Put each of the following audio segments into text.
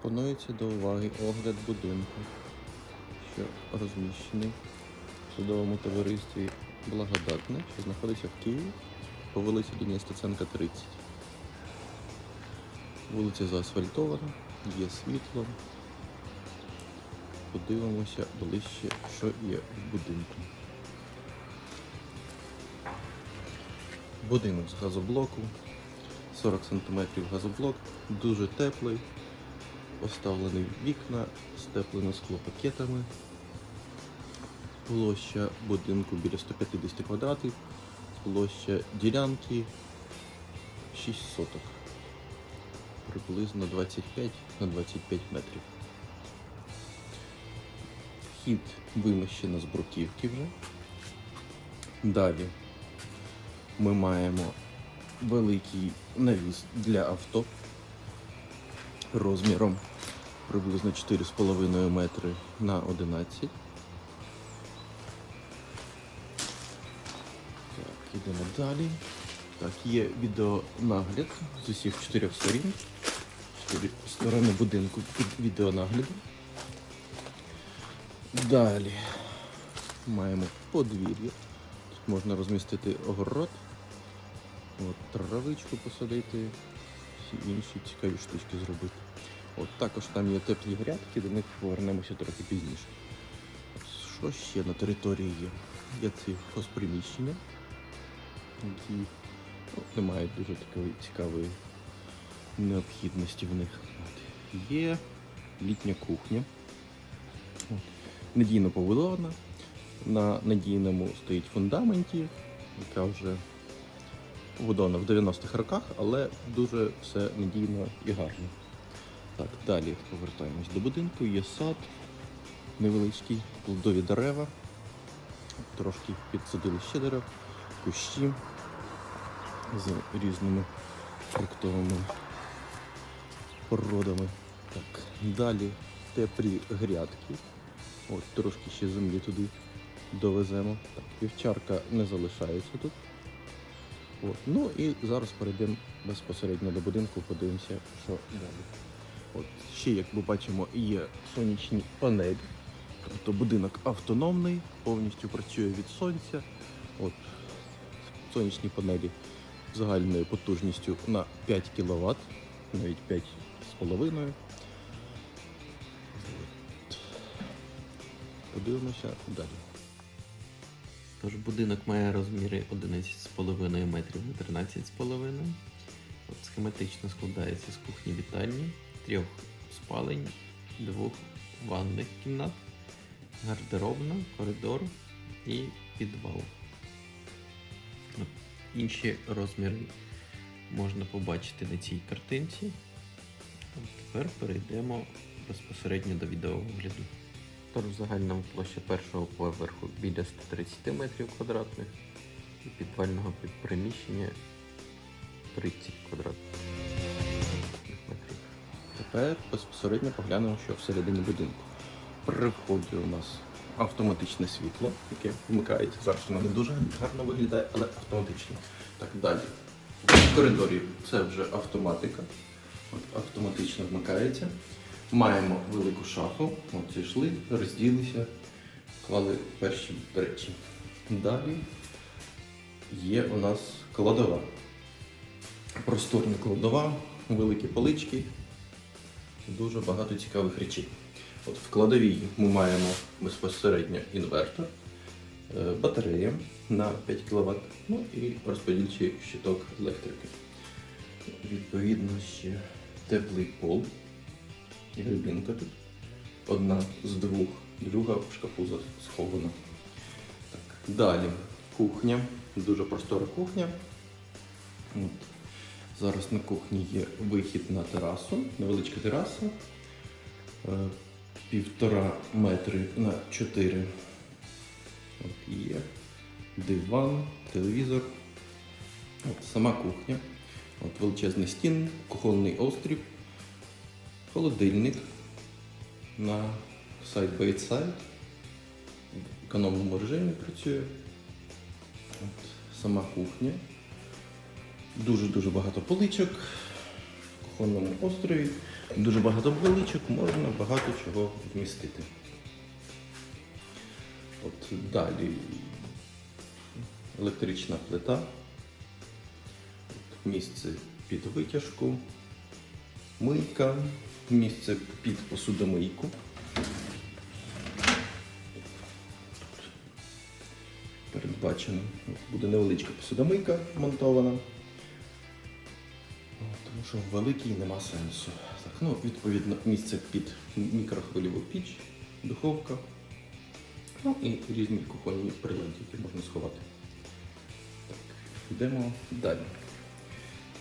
Пропонується до уваги огляд будинку, що розміщений в судовому товаристві Благодатне, що знаходиться в Києві по вулиці Лінія Стеценка 30. Вулиця заасфальтована, є світло. Подивимося ближче, що є в будинку. Будинок з газоблоку, 40 см газоблок, дуже теплий, поставлені вікна, степлено скло пакетами. Площа будинку біля 150 квадратів, площа ділянки 6 соток. Приблизно 25 на 25 метрів. Вхід вимощено з бруківки вже. Далі ми маємо великий навіс для авто розміром приблизно 4,5 метри на 11. Так, ідемо далі. Так, є відеонагляд з усіх чотирьох сторін. Чотири сторони будинку під відеонаглядом. Далі маємо подвір'я. Тут можна розмістити огород, от, травичку посадити, всі інші цікаві штучки зробити. От також там є теплі грядки, до них повернемося трохи пізніше. Що ще на території є? Є ці хозприміщення, які ну, не мають дуже такої цікавої необхідності в них. От. Є літня кухня. От. Надійно побудована. На надійному стоїть фундаменті, яка вже побудована в 90-х роках, але дуже все надійно і гарно. Так, далі повертаємось до будинку. Є сад невеличкий, плодові дерева. Трошки підсадили ще дерев, кущі з різними фруктовими породами. Так, далі теплі грядки. От трошки ще землі туди довеземо. Так, вівчарка не залишається тут. От. Ну і зараз перейдемо безпосередньо до будинку, подивимося, що далі. От. Ще, як ми бачимо, є сонячні панелі. Тобто будинок автономний, повністю працює від сонця. От. Сонячні панелі загальною потужністю на 5 кВт, навіть 5,5. От. Подивимося далі. Тож будинок має розміри 11,5 метрів на 13,5. От Схематично складається з кухні вітальні, трьох спалень, двох ванних кімнат, гардеробна, коридор і підвал. Інші розміри можна побачити на цій картинці. Тепер перейдемо безпосередньо до відеоогляду. Тож загальна площа першого поверху біля 130 метрів квадратних і підвального приміщення 30 квадратних. Тепер безпосередньо поглянемо, що всередині будинку. При вході у нас автоматичне світло, яке вмикається. Зараз воно не дуже гарно виглядає, але автоматичне. Так, далі. В коридорі це вже автоматика. От, автоматично вмикається. Маємо велику шафу. От зійшли, розділися, клали перші речі. Далі є у нас кладова. Просторна кладова, великі полички, дуже багато цікавих речей. От в кладовій ми маємо безпосередньо інвертор, е, батарея на 5 кВт, ну і розподільчий щиток електрики. Відповідно, ще теплий пол, і тут. Одна з двох, друга в шкафу схована. Так. Далі кухня, дуже простора кухня. От. Зараз на кухні є вихід на терасу, невеличка тераса. Е, Півтора метри на 4. От є. Диван, телевізор. От сама кухня. От величезний стін, кухонний острів, холодильник на сайт Bait В економному режимі працює. От, сама кухня. Дуже-дуже багато поличок. кухонному острові. Дуже багато поличок, можна багато чого вмістити. От далі електрична плита, От місце під витяжку, мийка, місце під посудомийку. Передбачено. Буде невеличка посудомийка монтована. Що в великій нема сенсу. Так, ну, відповідно, місце під мікрохвильову піч, духовка. Ну і різні кухонні прилади, які можна сховати. Так, йдемо далі.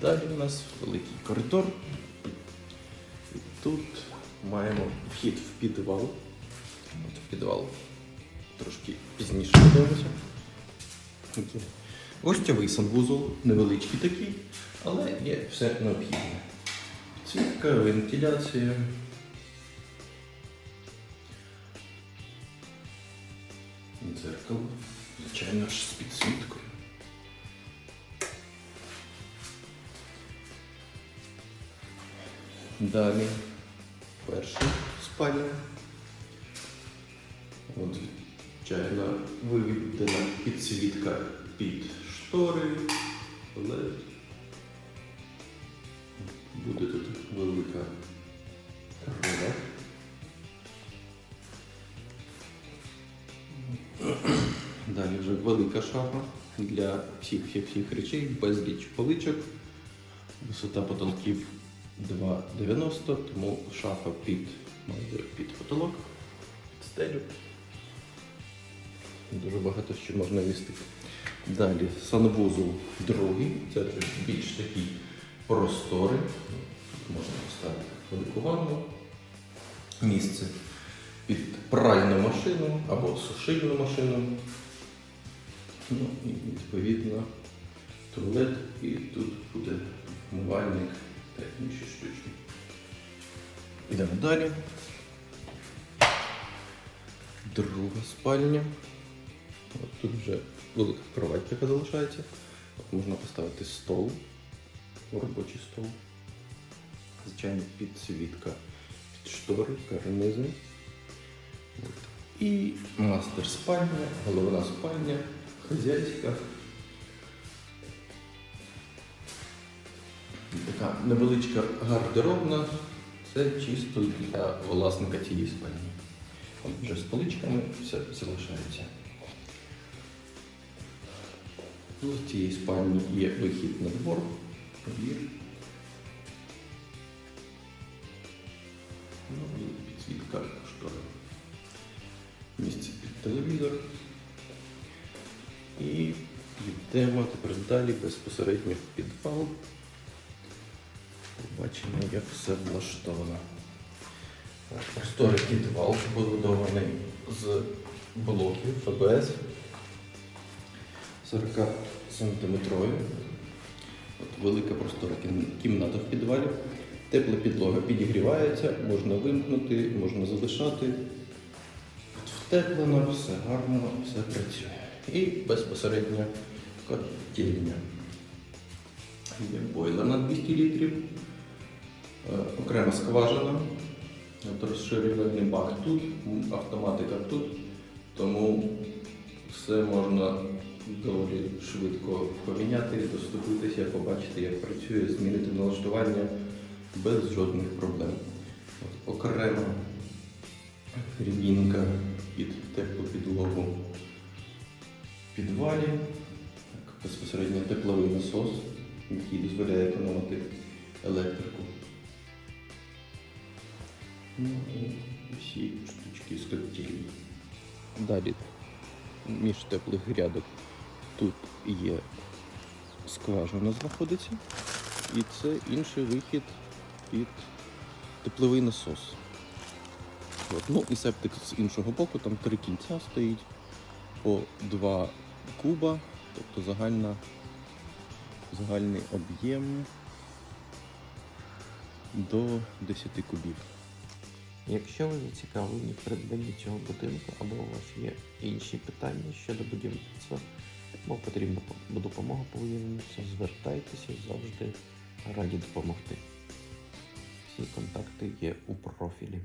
Далі у нас великий коридор. І тут маємо вхід в підвал. От в підвал трошки пізніше подивимося. Гостєвий санвузол, невеличкий такий, але є все необхідне. Підсвітка, вентиляція. Дзеркало, звичайно ж, з підсвіткою. Далі перша спальня. От, звичайно, виведена підсвітка під штори, LED. Буде тут велика кровать. Далі вже велика шафа для всіх всіх всіх речей, безліч поличок. Висота потолків 2,90, тому шафа під, майже під потолок, під стелю. Дуже багато що можна містити. Далі санвузол другий, це більш такий просторий. Тут можна поставити велику ванну, місце під пральну машину або сушильну машину. Ну і відповідно туалет, і тут буде вмивальник та інші штучки. Йдемо далі. Друга спальня. От тут вже велика кровать, яка залишається. От можна поставити стол, робочий стол. Звичайно, підсвітка під штори, карнизи. І мастер спальня, головна спальня, хазяйська. Така невеличка гардеробна. Це чисто для власника цієї спальні. От вже з поличками все залишається. Ну, З цієї спальні є вихід на двор, двір. Ну і підсвітка штори. Місце під телевізор. І йдемо тепер далі безпосередньо в підвал. Побачимо, як все влаштовано. Просторий підвал побудований з блоків ФБС 40 сантиметрові. От велика простора кімната в підвалі. Тепла підлога підігрівається, можна вимкнути, можна залишати. От Втеплено, все гарно, все працює. І безпосередньо котельня. Є бойлер на 200 літрів, е, окрема скважина, от розширювальний бак тут, автоматика тут, тому все можна доволі швидко поміняти, доступитися, побачити, як працює, змінити налаштування без жодних проблем. От, окрема рівінка під теплу підлогу в підвалі, так, безпосередньо тепловий насос, який дозволяє економити електрику. Ну і всі штучки з коптілі. Далі між теплих грядок тут є скважина знаходиться, і це інший вихід під тепловий насос. От. Ну і септик з іншого боку, там три кільця стоїть по два куба, тобто загальна, загальний об'єм до 10 кубів. Якщо ви зацікавлені в придбанні цього будинку або у вас є інші питання щодо будівництва, або потрібна допомога по будівництву, звертайтеся завжди раді допомогти. Всі контакти є у профілі.